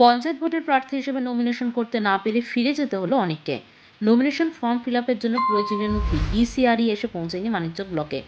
পঞ্চায়েত ভোটের প্রার্থী হিসেবে নমিনেশন করতে না পেরে ফিরে যেতে হলো অনেককে। নমিনেশন ফর্ম ফিল আপের জন্য প্রয়োজনীয় নথি ডিসিআরই এসে পৌঁছেনি মানিকচক ব্লকে।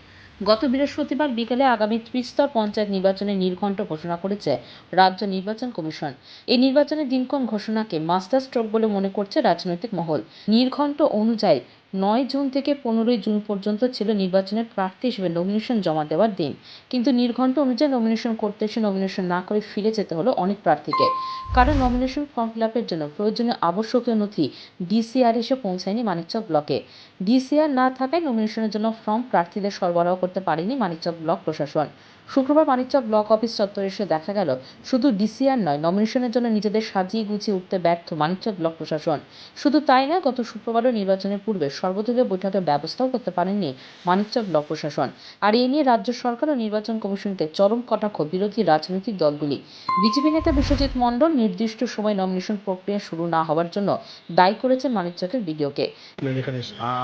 গত বৃহস্পতিবার বিকেলে আগামী ত্রিস্তর পঞ্চায়েত নির্বাচনের নির্ঘণ্ট ঘোষণা করেছে রাজ্য নির্বাচন কমিশন। এই নির্বাচনের দিনক্ষণ ঘোষণাকে মাস্টার স্ট্রোক বলে মনে করছে রাজনৈতিক মহল। নির্ঘণ্ট অনুযায়ী নয় জুন থেকে পনেরোই জুন পর্যন্ত ছিল নির্বাচনের প্রার্থী হিসেবে নমিনেশন জমা দেওয়ার দিন। কিন্তু নির্ঘণ্ট অনুযায়ী নমিনেশন করতে এসে নমিনেশন না করে ফিরে যেতে হলো অনেক প্রার্থীকে। কারণ নমিনেশন ফর্ম ফিল আপের জন্য প্রয়োজনীয় আবশ্যকীয় নথি ডিসিআর এসে পৌঁছায়নি মানিকচক ব্লকে। ডিসিআর না থাকায় নমিনেশনের জন্য ফর্ম প্রার্থীদের সরবরাহ করতে পারেনি মানিকচক ব্লক প্রশাসন। শুক্রবার মানিকচক ব্লক অফিস চত্বরে এসে দেখা গেল, শুধু ডিসিআর নয় নমিনেশনের জন্য নিজেদের সাজিয়ে গুছিয়ে উঠতে ব্যর্থ মানিকচক ব্লক প্রশাসন। শুধু তাই না গত শুক্রবারও নির্বাচনের পূর্বে সর্বদলীয় বৈঠকের ব্যবস্থাও করতে পারেননি মানিকচক ব্লক প্রশাসন। আর এ নিয়ে রাজ্য সরকার ও নির্বাচন কমিশনকে চরম কটাক্ষ বিরোধী রাজনৈতিক দলগুলি। বিজেপি নেতা বিশ্বজিৎ মণ্ডল নির্দিষ্ট সময় নমিনেশন প্রক্রিয়া শুরু না হওয়ার জন্য দায়ী করেছে মানিকচকের বিডিওকে।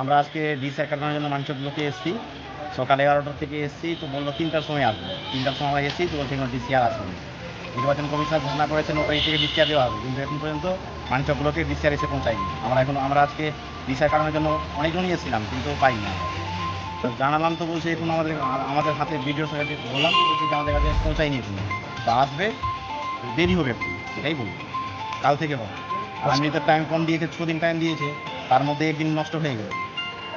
আমরা আজকে ডিসি কাটানোর জন্য মানিকচক ব্লকে এসেছি। সকাল এগারোটা থেকে এসেছি তো বলল তিনটার সময় আসব। তিনটার সময় আমরা এসেছি তো বলছে ডিসিআর আসবে। নির্বাচন কমিশন ঘোষণা করেছেন নৌকারি থেকে ডিসিআর দেওয়া হবে। কিন্তু এখন পর্যন্ত মানিকচক ব্লকে ডিসিআর এসে পৌঁছায়নি। আমরা এখন আমরা আজকে ডিসিআর কাটানোর জন্য অনেকজনই এসেছিলাম, কিন্তু পাইনি। তো জানালাম তো বলছে এখন আমাদের আমাদের হাতে ভিডিও সাথে বললাম তো বলছে আমাদের কাছে পৌঁছায়নি এখন। তো আসবে, দেরি হবে একটু এটাই বলি কাল থেকে হবে। আর এমনিতে টাইম কম দিয়েছে ছদিন টাইম দিয়েছে, তার মধ্যে একদিন নষ্ট হয়ে গেল।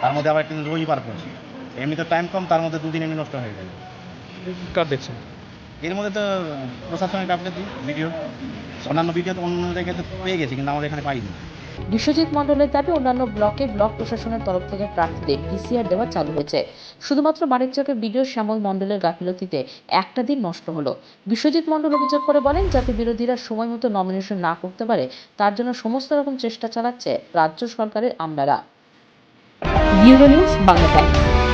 তার মধ্যে আবার একদিন রবিবার পড়ছে। এমনিতে টাইম কম, তার মধ্যে দুদিন এমনি নষ্ট হয়ে গেল। কার দেখছেন? এর মধ্যে তো প্রশাসনিক আপডেট দিই ভিডিও অন্যান্য ভিডিও তো অন্য জায়গায় তো পেয়ে গেছে কিন্তু আমাদের এখানে পাইনি। বিশ্বজিৎ মণ্ডলের দাবি অন্যান্য ব্লকে ব্লক প্রশাসনের তরফ থেকে প্রার্থীদের ডিসিআর দেওয়া চালু হয়েছে। শুধুমাত্র মানিকচকের বিডিও শ্যামল মণ্ডলের গাফিলতিতে একটা দিন নষ্ট হলো। বিশ্বজিৎ মণ্ডল অভিযোগ করে বলেন যাতে বিরোধীরা সময় মতো নমিনেশন না করতে পারে তার জন্য সমস্ত রকম চেষ্টা চালাচ্ছে রাজ্য সরকারের আমলারা। Bureau news Bangla times.